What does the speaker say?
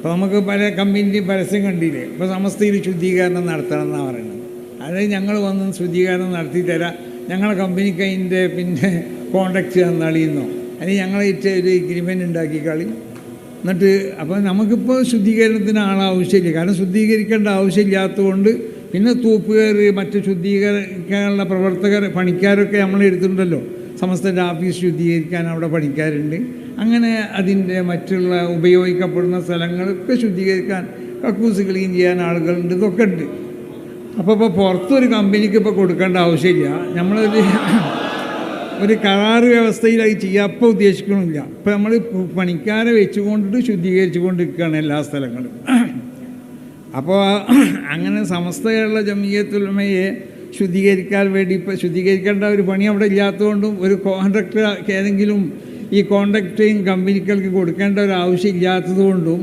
ഇപ്പോൾ നമുക്ക് പല കമ്പനിന്റെയും പരസ്യം കണ്ടില്ലേ? ഇപ്പോൾ സമസ്തയിൽ ശുദ്ധീകരണം നടത്തണം എന്നാണ് പറയുന്നത്. അതായത് ഞങ്ങൾ വന്ന് ശുദ്ധീകരണം നടത്തി തരാം. ഞങ്ങളെ കമ്പനിക്ക് അതിന്റെ പിന്നെ കോണ്ടാക്ട് തന്നളിയുന്നോ അല്ലെങ്കിൽ ഞങ്ങളായിട്ട് ഒരു എഗ്രിമെന്റ് ഉണ്ടാക്കി കളി എന്നിട്ട് അപ്പോൾ നമുക്കിപ്പോൾ ശുദ്ധീകരണത്തിന് ആളാവശ്യമില്ല. കാരണം ശുദ്ധീകരിക്കേണ്ട ആവശ്യമില്ലാത്തതുകൊണ്ട് പിന്നെ തൂപ്പുകാർ മറ്റ് ശുദ്ധീകരിക്കാനുള്ള പ്രവർത്തകർ പണിക്കാരൊക്കെ നമ്മൾ എടുത്തിട്ടുണ്ടല്ലോ. സമസ്തന്റെ ആഫീസ് ശുദ്ധീകരിക്കാൻ അവിടെ പണിക്കാരുണ്ട്. അങ്ങനെ അതിന്റെ മറ്റുള്ള ഉപയോഗിക്കപ്പെടുന്ന സ്ഥലങ്ങളൊക്കെ ശുദ്ധീകരിക്കാൻ കക്കൂസ് ക്ലീൻ ചെയ്യാൻ ആളുകളുണ്ട് ഇതൊക്കെ ഉണ്ട്. അപ്പോൾ ഇപ്പോൾ പുറത്തൊരു കമ്പനിക്ക് ഇപ്പോൾ കൊടുക്കേണ്ട ആവശ്യമില്ല. നമ്മളൊരു ഒരു കരാറ് വ്യവസ്ഥയിലായി ചെയ്യാൻ അപ്പോൾ ഉദ്ദേശിക്കണമില്ല ഇപ്പോൾ നമ്മൾ പണിക്കാരെ വെച്ചുകൊണ്ടിട്ട് ശുദ്ധീകരിച്ചു കൊണ്ടിരിക്കുകയാണ് എല്ലാ സ്ഥലങ്ങളും. അപ്പോൾ അങ്ങനെ സമസ്ത കേരള ജമീയത്തുലമയെ ശുദ്ധീകരിക്കാൻ വേണ്ടി ഇപ്പോൾ ശുദ്ധീകരിക്കേണ്ട ഒരു പണി അവിടെ ഇല്ലാത്തതുകൊണ്ടും ഒരു കോൺട്രാക്ടർ ഏതെങ്കിലും ഈ കോൺട്രാക്റ്റിങ് കമ്പനികൾക്ക് കൊടുക്കേണ്ട ഒരു ആവശ്യം ഇല്ലാത്തതുകൊണ്ടും